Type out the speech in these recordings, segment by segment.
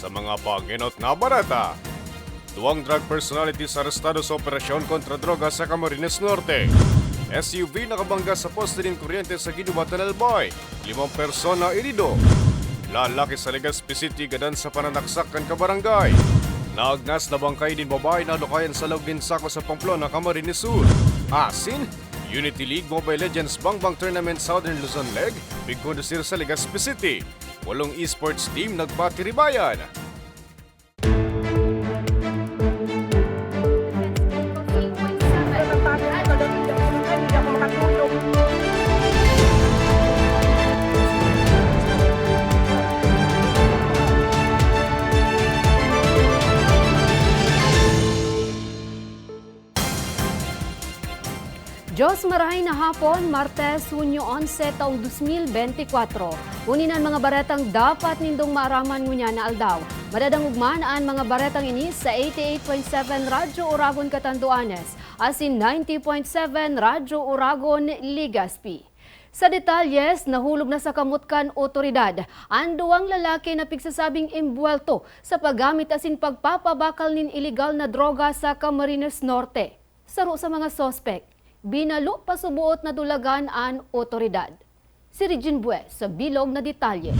sa mga panginot nga barata. Duwang drug personalities arestado sa operasyon kontra droga sa Camarines Norte. SUV nakabangga sa poste ng kuryente sa Ginubatan Alboy. Limang persona inido. Lalaki sa Legazpi City gadan sa pananaksak kan kabarangay. Naagnas na bangkay din babae na lukayan sa loob din sako sa Pamplona, Camarines Sur. Asin, Unity League Mobile Legends Bangbang Tournament Southern Luzon Leg, big kondusir sa Legazpi City. Walong esports team nagpatiribayan. Diyos marahay na hapon, Martes, Hunyo 11, taong 2024. Uninan mga baretang dapat nindong maaraman ngunya na aldaw. Madadang ugman ang mga baretang ini sa 88.7 Radyo Uragon Catanduanes, asin 90.7 Radyo Uragon Ligaspi. Sa detalyes, nahulog na sa kamutkan otoridad ang duwang lalaki na pigsasabing imbuelto sa paggamit asin pagpapabakal nin illegal na droga sa Camarines Norte. Saro sa mga sospek, binalo pasubuot na dulagan ang otoridad. Si Regine Bues sa bilog na detalye.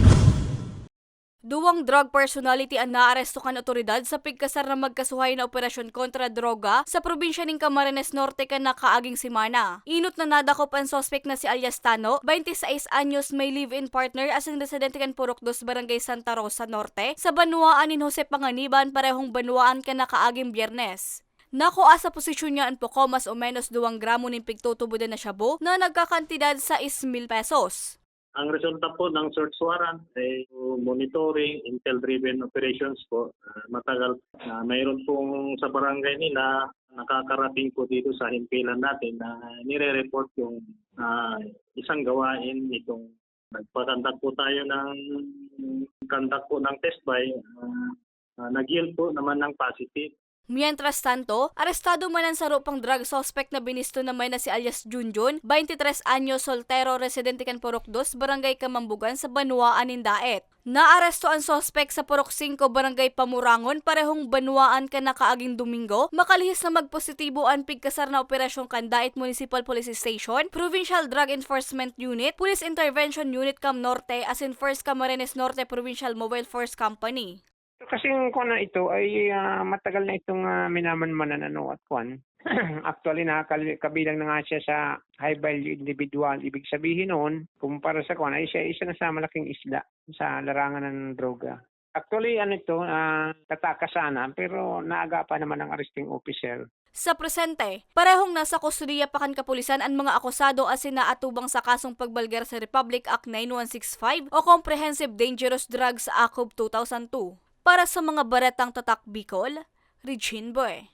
Duwang drug personality ang naaresto kan otoridad sa pigkasar na magkasuhay na operasyon kontra droga sa probinsya ng Camarines Norte kan nakaaging simana. Inot na nadakop ang sospek na si alias Tano, 26 anyos may live-in partner as ang residente kan Purok 2 Barangay Santa Rosa Norte, sa Banuaan ni Jose Panganiban parehong Banuaan kan nakaaging biyernes. Nakuha sa posisyon niya ang poko mas o menos 2 gramo ng pigtutubo na shabu na nagkakantidad sa 1,000 pesos. Ang resulta po ng search warrant ay monitoring, intel-driven operations po. Ah, matagal na mayroon pong sa barangay nila nakakarating po dito sa himpilan natin na nire-report yung ah, isang gawain itong nagpakandak po tayo ng kandak po ng test by uh, nag-yield po naman ng positive. Mientras tanto, arestado man ang sarupang drug suspect na binisto naman na si alias Junjun, 23 anyos soltero residente kan Purok 2, Barangay Kamambugan sa Banuaan Indaet. Naaresto ang suspect sa Purok 5, Barangay Pamurangon, parehong Banuaan ka nakaaging Domingo, makalihis na magpositibo ang pigkasar na operasyong Kandaet Municipal Police Station, Provincial Drug Enforcement Unit, Police Intervention Unit Cam Norte, as in 1st Camarines Norte Provincial Mobile Force Company. Kasi kung ano ito ay ah, matagal na itong uh, minamanmanan ano at kwan. Actually nakakabilang na nga siya sa high value individual. Ibig sabihin noon, kumpara sa kwan, ay siya isa na sa malaking isla sa larangan ng droga. Actually, ano ito, uh, tataka sana, pero naagapan naman ng arresting officer. Sa presente, parehong nasa kustudiya pa kan kapulisan ang mga akusado as inaatubang sa kasong pagbalgar sa Republic Act 9165 o Comprehensive Dangerous Drugs Act of 2002. Para sa mga baretang tatak Bicol, Regine Boy.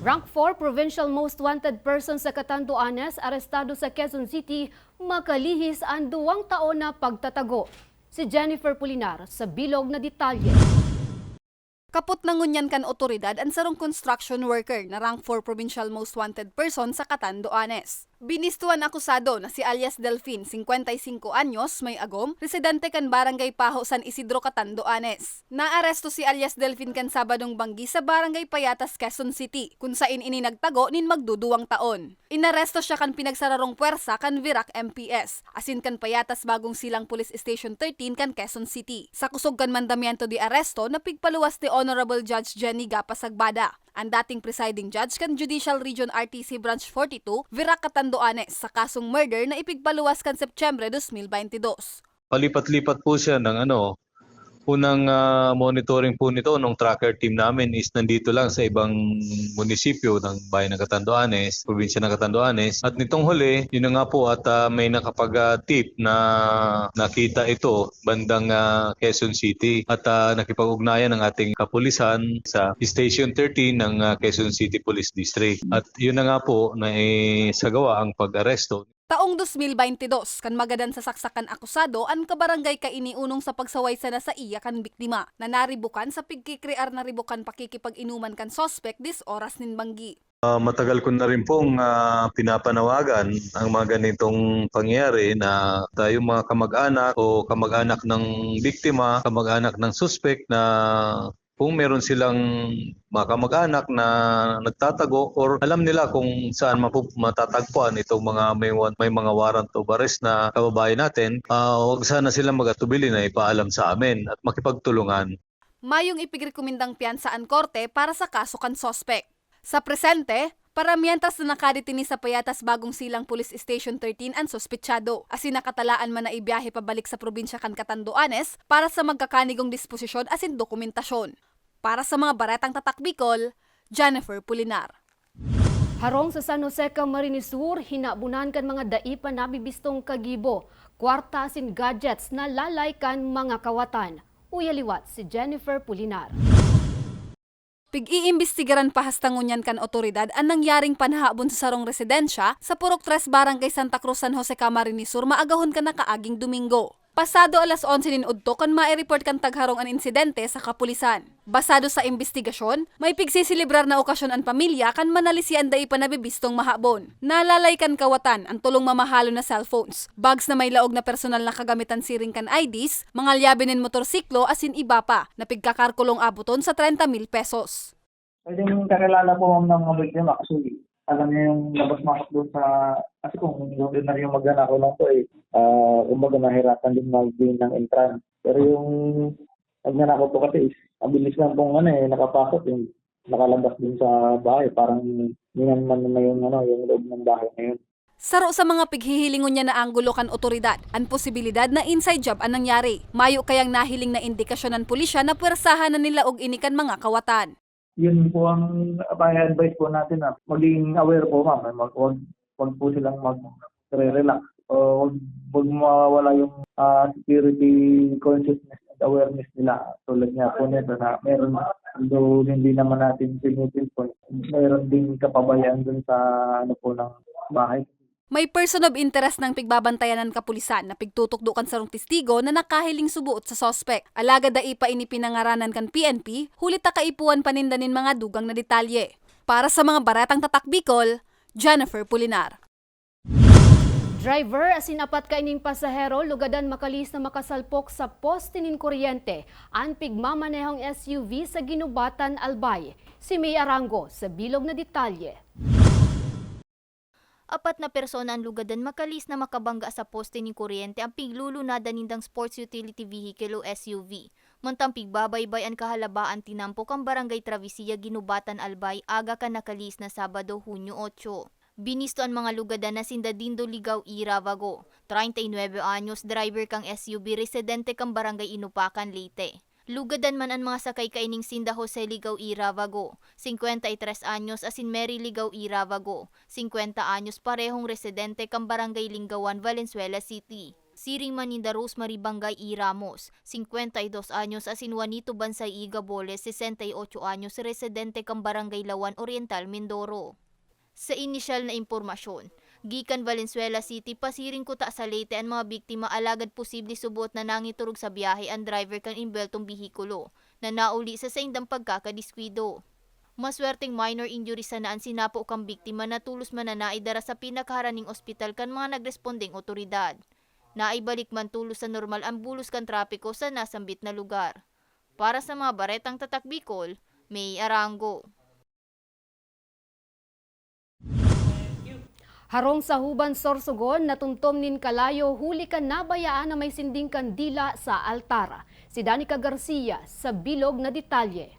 Rank 4 Provincial Most Wanted Person sa Catanduanes arestado sa Quezon City makalihis ang duwang taon na pagtatago. Si Jennifer Pulinar sa bilog na detalye. Kaput nangunyan kan otoridad ang sarong construction worker na rank 4 provincial most wanted person sa Catanduanes. Binistuan akusado na si alias Delfin, 55 anyos, may agom, residente kan Barangay Paho San Isidro, Catanduanes. Naaresto si alias Delfin kan Sabadong Banggi sa Barangay Payatas, Quezon City, kung sain ini nagtago nin magduduwang taon. Inaresto siya kan pinagsararong puwersa kan Virac MPS, asin kan Payatas Bagong Silang Police Station 13 kan Quezon City. Sa kusog kan mandamiento di aresto, napigpaluwas ni Honorable Judge Jenny Gapasagbada. Ang dating presiding judge kan Judicial Region RTC Branch 42, Virac Catanduanes sa kasong murder na ipigpaluwas kan Setyembre 2022. palipat-lipat po siya ng ano, unang ah, monitoring po nito nung tracker team namin is nandito lang sa ibang munisipyo ng bayan ng Catanduanes, probinsya ng Catanduanes. At nitong huli, yun nga po at ah, may nakapag-tip na nakita ito bandang ah, Quezon City at ah, nakipag-ugnayan ng ating kapulisan sa Station 13 ng ah, Quezon City Police District. At yun na nga po na eh, sagawa ang pag-aresto Taong 2022, kan magadan sa saksakan akusado, ang kabarangay ka iniunong sa pagsaway sa nasa iya kan biktima, na naribukan sa pigkikrear na ribukan pakikipag-inuman kan sospek dis oras nin banggi. Ah, matagal ko na rin pong ah, pinapanawagan ang mga ganitong pangyayari na tayong mga kamag-anak o kamag-anak ng biktima, kamag-anak ng suspect na kung meron silang mga kamag-anak na nagtatago or alam nila kung saan mapu- matatagpuan itong mga may, may mga warrant of arrest na kababayan natin, ah, huwag sana silang mag-atubili na ipaalam sa amin at makipagtulungan. Mayong ipigrekomendang piyansa ang korte para sa kaso kan sospek. Sa presente, para mientras na nakadetini sa Payatas Bagong Silang Police Station 13 ang sospechado, asin nakatalaan man na ibiyahe pabalik sa probinsya kan Catanduanes para sa magkakanigong disposisyon asin dokumentasyon. Para sa mga baretang tatak Bicol, Jennifer Pulinar. Harong sa San Jose Camarines Sur, hinabunan kan mga daipa nabibistong kagibo, kwarta sin gadgets na lalay kan mga kawatan. Uyaliwat si Jennifer Pulinar. Pig-iimbestigaran pa hastangunyan kan otoridad ang nangyaring panhabon sa sarong residensya sa Purok 3 Barangay Santa Cruz San Jose Camarines Sur maagahon ka na kaaging Domingo. Pasado alas 11 nin udto kan mai-report kan tagharong an insidente sa kapulisan. Basado sa investigasyon, may pigsisilibrar na okasyon ang pamilya kan manalisian dai pa nabibistong mahabon. Nalalay kan kawatan ang tulong mamahalo na cellphones, bags na may laog na personal na kagamitan siring kan IDs, mga lyabinin motorsiklo asin iba pa na pigkakarkulong abuton sa 30 mil pesos. Pwede yung kakilala po ma'am ng mga biktima kasi alam niya yung labas-masok doon sa, kasi kung doon na yung magnanakaw lang po eh, uh, kumbaga nahirapan din mag-gain ng entrance. Pero yung magnanakaw po kasi is, mabilis lang pong ano eh, nakapasok yung nakalabas din sa bahay, parang minanman na yung, ano, yung loob ng bahay na yun. Saro sa mga pighihilingon niya na anggulo kan otoridad, ang posibilidad na inside job ang nangyari. Mayo kayang nahiling na indikasyon ng pulisya na puwersahan na nila og inikan mga kawatan. Yun po ang may advice po natin na maging aware po ma'am, mag, wag, wag po silang mag-relax o wag, wag mawawala yung ah, security consciousness and awareness nila tulad nga po nito na meron although hindi naman natin pinipinpoint, meron din kapabayaan dun sa ano po ng bahay. May person of interest ng pigbabantayan ng kapulisan na pigtutukdukan sarong testigo na nakahiling subuot sa sospek. Alaga da ipa ini pinangaranan kan PNP, hulit ta kaipuan panindanin mga dugang na detalye. Para sa mga baratang tatak Bicol, Jennifer Pulinar. Driver asin apat ka ining pasahero lugadan makalis na makasalpok sa poste nin kuryente ang pigmamanehong SUV sa Ginubatan, Albay. Si May Arango sa bilog na detalye. Apat na persona ang lugadan makalis na makabangga sa poste ni kuryente ang piglulunada nindang sports utility vehicle o SUV. Mantang pigbabaybay ang kahalabaan tinampo kang barangay Travisia Ginubatan Albay aga ka nakalis na Sabado Hunyo 8. Binisto ang mga lugadan na sinda Dindo Ligaw I Ravago, 39 anyos driver kang SUV residente kang barangay Inupakan Leyte. Lugadan man ang mga sakay kaining Sinda Jose Ligaw I Ravago, 53 anyos asin Mary Ligaw I Ravago, 50 anyos parehong residente kang barangay Lingawan, Valenzuela City. Siring Maninda Rosemary Bangay I Ramos, 52 anyos asin Juanito Bansay I Gaboles, 68 anyos residente kang barangay Lawan Oriental, Mindoro. Sa inisyal na impormasyon, gikan Valenzuela City pasiring kuta sa Leyte ang mga biktima alagad posible subot na nangiturog sa biyahe ang driver kan imbeltong bihikulo na nauli sa saindang pagkakadiskwido. Maswerteng minor injury sa naan sinapo kang biktima na tulos man na naidara sa pinakaharaning ospital kan mga nagrespondeng otoridad. Naibalik man tulos sa normal ang bulos kan trapiko sa nasambit na lugar. Para sa mga baretang tatak Bicol, May Arango. Harong sa Huban Sorsogon, natumtom nin kalayo huli ka nabayaan na may sinding kandila sa altara. Si Danica Garcia sa bilog na detalye.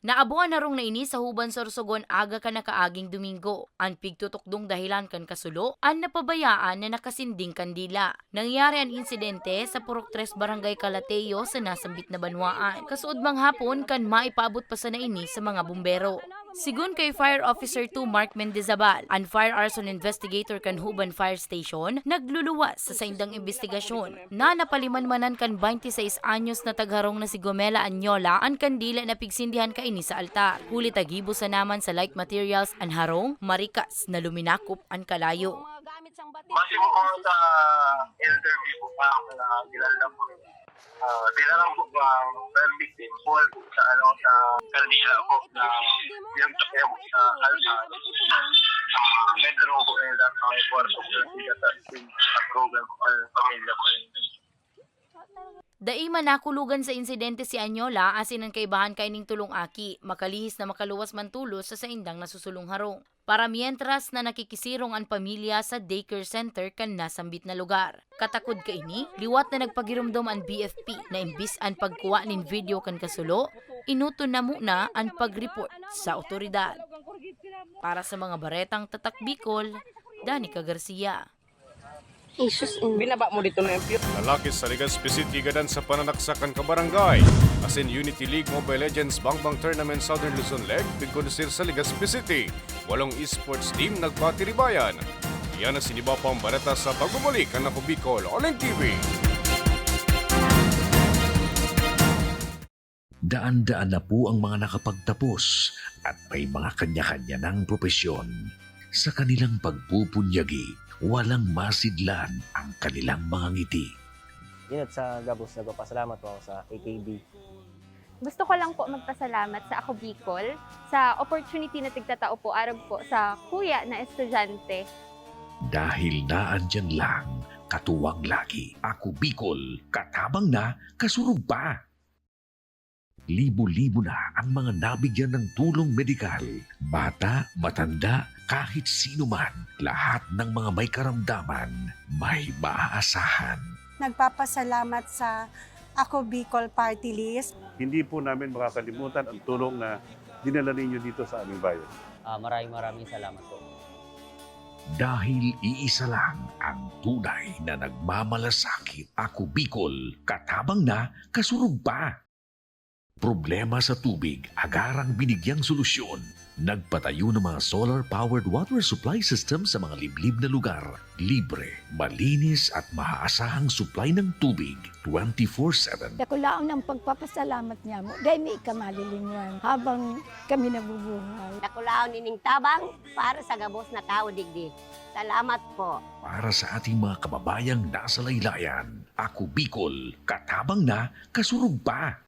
Naabuan na rong naini sa Huban Sorsogon aga ka nakaaging Domingo. Ang pigtutukdong dahilan kan kasulo, ang napabayaan na nakasinding kandila. Nangyari ang insidente sa Purok 3 Barangay Calateo sa nasambit na banwaan. Kasuod mang hapon kan maipaabot pa sa naini sa mga bumbero. Sigun kay Fire Officer 2 Mark Mendizabal, ang Fire Arson Investigator kan Huban Fire Station, nagluluwas sa saindang investigasyon na napalimanmanan kan 26 anyos na tagharong na si Gomela Anyola ang kandila na pigsindihan kaini sa altar. Huli tagibo sa naman sa light materials ang harong, marikas na luminakop ang kalayo. Base mo po sa po pa ako na kilala. Uh, tinanong po ang third victim sa ano sa kandila po na yung yung sa alsa uh, bedroom po nila sa may kwarto nila sa approval po ang pamilya po Dai man nakulugan sa insidente si Anyola asin ang kaibahan kay ning tulong aki, makalihis na makaluwas man tulos sa saindang nasusulong harong. Para mientras na nakikisirong ang pamilya sa daycare center kan nasambit na lugar. Katakod ka ini, liwat na nagpagirumdom ang BFP na imbis ang pagkuha nin video kan kasulo, inuto na muna ang pag-report sa otoridad. Para sa mga baretang tatak Bicol, Danica Garcia. Binaba mo dito na yung Lalaki sa Legazpi City gadan sa pananaksakan ka barangay. As in Unity League Mobile Legends Bangbang Tournament Southern Luzon Leg, pigkondisir sa Legazpi City. Walong esports team nagpatiribayan. Yan ang siniba pang bareta sa pagbubalik ang Ako Bicol Online TV. Daan-daan na po ang mga nakapagtapos at may mga kanya-kanya ng propesyon. Sa kanilang pagpupunyagi, walang masidlan ang kanilang mga ngiti. Inot sa Gabos, nagpapasalamat po ako sa AKB. Gusto ko lang po magpasalamat sa Ako Bicol sa opportunity na tigtatao po arag po sa kuya na estudyante. Dahil naandyan lang, katuwang lagi, ako Bicol, katabang na, kasurog pa. Libo-libo na ang mga nabigyan ng tulong medikal. Bata, matanda, kahit sino man, lahat ng mga may karamdaman, may maaasahan. Nagpapasalamat sa Ako Bicol Party List. Hindi po namin makakalimutan ang tulong na dinala ninyo dito sa aming bayan. Ah, maraming maraming salamat po. Dahil iisa lang ang tunay na nagmamalasakit. Ako Bicol, katabang na, kasurog pa. Problema sa tubig, agarang binigyang solusyon. Nagpatayo ng mga solar-powered water supply system sa mga liblib na lugar. Libre, malinis at maaasahang supply ng tubig 24-7. Nakulaon ng pagpapasalamat niya mo. Dahil may ikamalilingan habang kami nabubuhay. Nakulaon ining tabang para sa gabos na tao digdi. Salamat po. Para sa ating mga kababayang nasa laylayan, ako Bicol, katabang na, kasurog pa.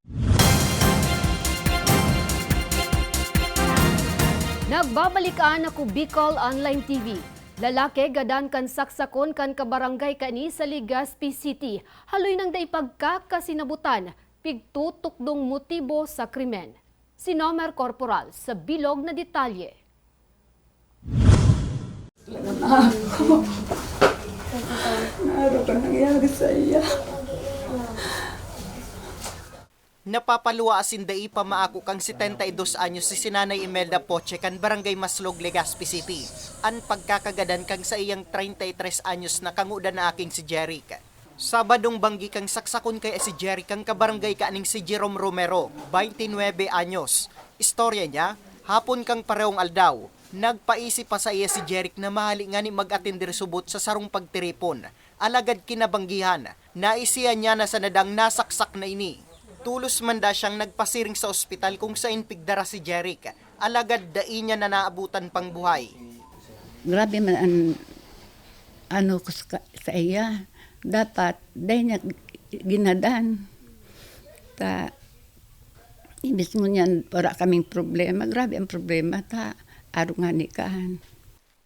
Nagbabalikaan ako Bicol Online TV. Lalaki gadan kan saksakon kan kabarangay kani sa Legazpi City. Haloy nang day pagkakasinabutan, pigtutukdong motibo sa krimen. Si Nomer Corporal sa bilog na detalye. Ako. Ano ka nangyari sa iya? Napapaluwa asin dai pa maako kang 72 anyos si Sinanay Imelda Poche kan Barangay Maslog, Legazpi City. An pagkakagadan kang sa iyang 33 anyos na kanguda na aking si Jeric. Sabadong banggi kang saksakon kay si Jeric kang kabarangay ka aning si Jerome Romero, 29 anyos. Istorya niya, hapon kang parehong aldaw. Nagpaisip pa sa iya si Jeric na mahali nga ni mag-atindir subot sa sarong pagtiripon. Alagad kinabanggihan, naisiyan niya na sa nadang nasaksak na ini. Tulos man da siyang nagpasiring sa ospital kung saan pigdara si Jeric. Alagad dai niya na naabutan pang buhay. Grabe man ang ano ko sa, sa iya. Dapat, dahil niya ginadan. Ta, ibis mo niyan, para kaming problema. Grabe ang problema, ta. Arungan ikahan.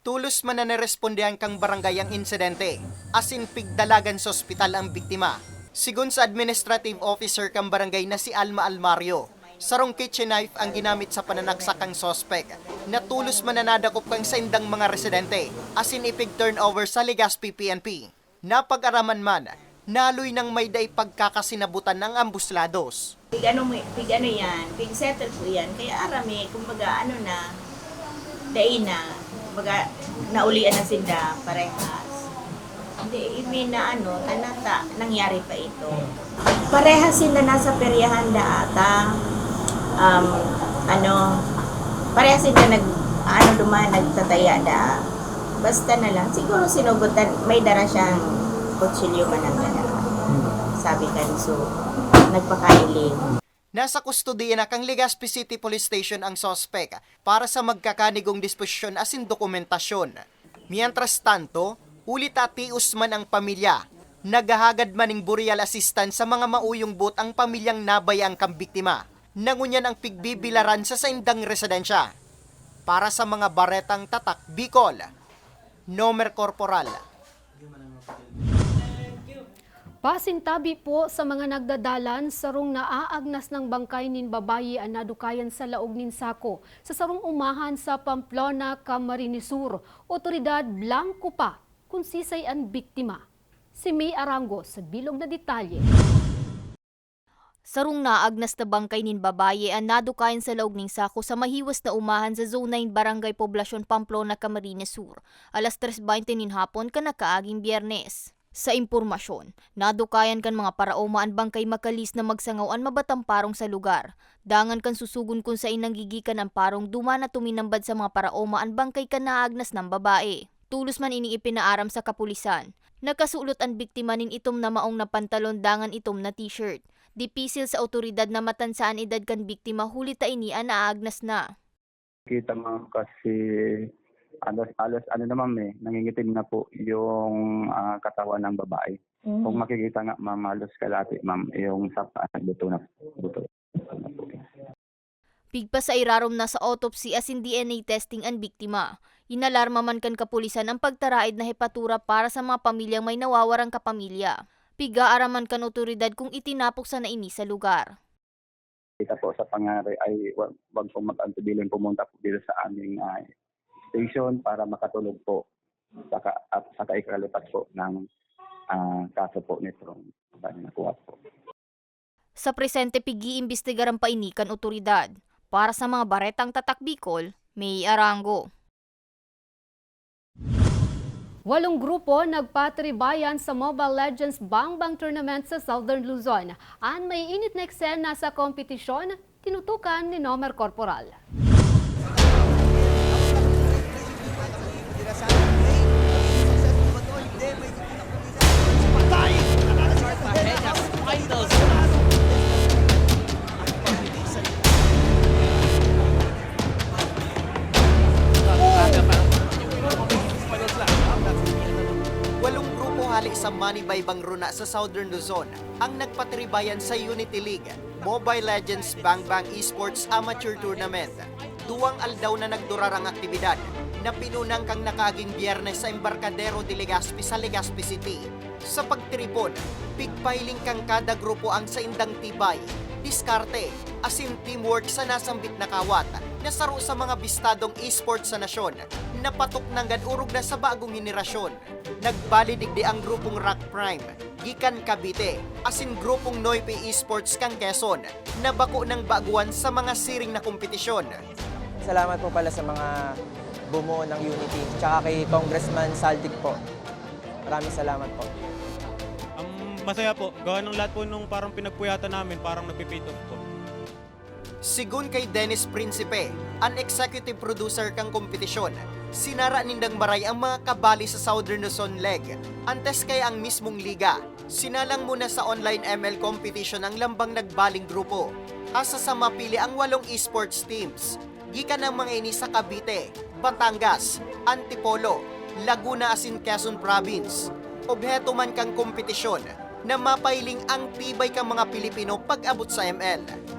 Tulos man na narespondehan kang barangay ang insidente. Asin pigdalagan sa ospital ang biktima. Sigun sa administrative officer kang barangay na si Alma Almario, sarong kitchen knife ang ginamit sa pananaksak ang sospek. Natulos mananadakop kang sa mga residente, asin ipig turnover sa Legazpi PNP. Napag-araman man, naloy ng may day pagkakasinabutan ng ambuslados. Pig ano, pig ano yan, pig settle po yan. Kaya arami, kumbaga ano na, dai na, kumbaga naulian na sila parehas. Hindi, ibig na ano, tanata, nangyari pa ito. Parehas sila nasa peryahan da ata. Um, ano, parehas sila nag, ano dumaan, nagtataya da. Basta na lang, siguro sinugutan, may dara siyang kutsilyo man ang gana. Sabi kan, so, nagpakailing. Nasa kustodiya na kang Legazpi City Police Station ang sospek para sa magkakanigong disposisyon asin dokumentasyon. Mientras tanto, ulit atius man ang pamilya. Nagahagad maning burial assistance sa mga mauyong bot ang pamilyang nabayang kang biktima. Nangunyan ang pigbibilaran sa saindang residensya. Para sa mga baretang tatak Bicol, Nomer Corporal. Pasintabi po sa mga nagdadalan sarong naaagnas ng bangkay nin babayi ang nadukayan sa laog nin sako sa sarong umahan sa Pamplona, Camarines Sur. Otoridad blanco pa kung sisay ang biktima. Si May Arango sa bilog na detalye. Sarong naagnas na bangkay nin babaye ang nadukayan sa laog ning sako sa mahiwas na umahan sa Zone 9 Barangay Poblasyon Pamplona, Camarines Sur. Alas 3.20 nin hapon ka nakaaging biyernes. Sa impormasyon, nadukayan kan mga paraoma ang bangkay makalis na magsangaw ang mabatang parong sa lugar. Dangan kan susugon kung sa inang gigikan ang parong duma na tuminambad sa mga paraoma ang bangkay kan naagnas ng babae. Tulos man ining ipinaaram sa kapulisan. Nagkasulot ang biktima nin itom na maong na pantalon dangan itom na t-shirt. Dipisil sa otoridad na matansaan edad kan biktima huli ta ini ang naagnas na. kita mo kasi alos alos ano naman eh nangingitim na po yung ah, katawan ng babae. Kung makikita nga ma'am halos kalati ma'am yung sa paa buto na buto. Pigpa sa irarom na sa autopsy as in DNA testing ang biktima. Inalarma man kan kapulisan ang pagtaraid na hepatura para sa mga pamilyang may nawawarang kapamilya. Piga-araman kan otoridad kung itinapok sa naini sa lugar. Kita po sa pangyari ay wag, wag po mag-antibiling pumunta po dito sa aming ah, station para makatulog po saka at saka ikalipat po ng ah, kaso po nitong nakuha po. Sa presente pigi-imbestigar ang painikan otoridad. Para sa mga baretang tatak Bicol, May Arango. Walong grupo nagpatribayan sa Mobile Legends Bang Bang Tournament sa Southern Luzon. An may init na eksena sa kompetisyon, tinutukan ni Nomer Corporal. Sa Manibaybang Runa sa Southern Luzon ang nagpatribayan sa Unity League, Mobile Legends Bang Bang Esports Amateur Tournament. Duwang aldaw na nagdurarang aktibidad na pinunang kang nakaaging biyernes sa Embarcadero de Legazpi sa Legazpi City. Sa pagtripon, pigpiling kang kada grupo ang sa indang tibay, diskarte, asin teamwork sa nasambit na kawat na saro sa mga bistadong esports sa nasyon na patok ng gadurog na sa bagong henerasyon. Nagbalidigdi ang grupong Rock Prime, Gikan Cavite, asin grupong Noipe Esports kang Quezon, na bako ng baguan sa mga siring na kompetisyon. Salamat po pala sa mga bumuo ng Unity, tsaka kay Congressman Saldik po. Maraming salamat po. Masaya po. Gawa ng lahat po nung parang pinagpuyatan namin, parang nagpipit off po. Sigun kay Dennis Principe, an executive producer kang kompetisyon, sinara nindang maray ang mga kabali sa Southern Luzon Leg. Antes kay ang mismong liga, sinalang muna sa online ML competition ang lambang nagbaling grupo. Asa sa mapili ang walong esports teams. Gikan ng mga ini sa Cavite, Batangas, Antipolo, Laguna asin Quezon Province. Obheto man kang kompetisyon na mapailing ang tibay kang mga Pilipino pag-abot sa ML.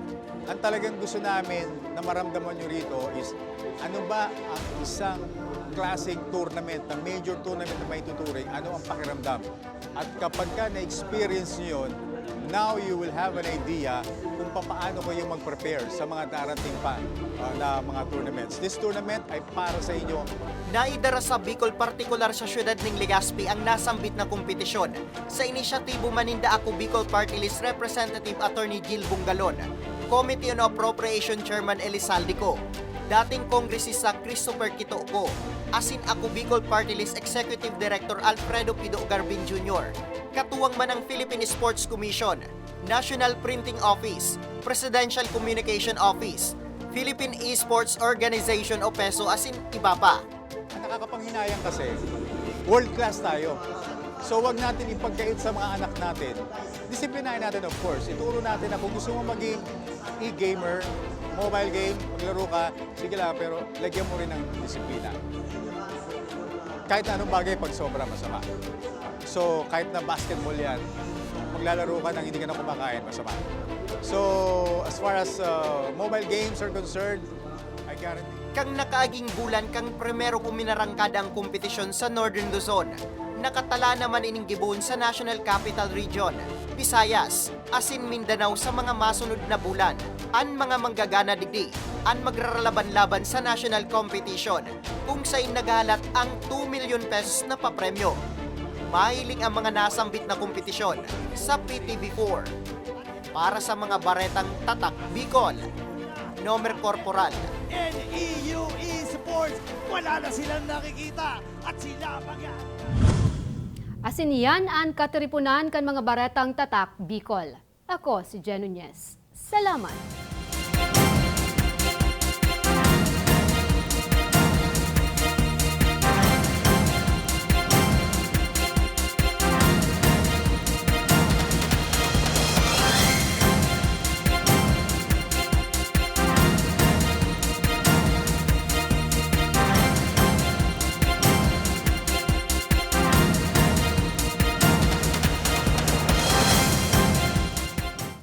Ang talagang gusto namin na maramdaman nyo rito is ano ba ang isang klaseng tournament, na major tournament na may tuturing, ano ang pakiramdam. At kapag ka na-experience nyo yun, now you will have an idea kung paano kayo mag-prepare sa mga darating pa uh, na mga tournaments. This tournament ay para sa inyo Naidara sa Bicol partikular sa syudad ng Legazpi ang nasambit na kompetisyon sa inisyatibo maninda ako Bicol Party List Representative Attorney Jill Bungalon, Committee on Appropriation Chairman Elisaldico, dating kongresista Christopher Kitoko, asin ako Bicol Party List Executive Director Alfredo Pido Garbin Jr., katuwang man ang Philippine Sports Commission, National Printing Office, Presidential Communication Office, Philippine Esports Organization o PESO asin iba pa. Ang nakakapanghinayang kasi, world class tayo. So wag natin ipagkait sa mga anak natin. Disiplinahin natin of course. Ituro natin na kung gusto mo maging e-gamer, mobile game, maglaro ka, sige lang, pero lagyan mo rin ng disiplina. Kahit na anong bagay pag sobra masama. So, kahit na basketball yan, maglalaro ka nang hindi ka na kumakain, masama. So, as far as uh, mobile games are concerned, I guarantee Kang nakaaging bulan kang primero kuminarangkada ang kompetisyon sa Northern Luzon. Nakatala naman ining gibon sa National Capital Region, Visayas, asin Mindanao sa mga masunod na bulan. An mga manggagana digdi, an magraralaban-laban sa national competition, kung sa'y nagalat ang 2 million pesos na papremyo. Mahiling ang mga nasambit na kompetisyon sa PTV4. Para sa mga baretang tatak Bicol, Nomer Corporal, NEUE Sports, wala na silang nakikita at sila mag Asin yan ang kateripunan kan mga baretang tatak Bicol. Ako si Jen Nunez. Salamat!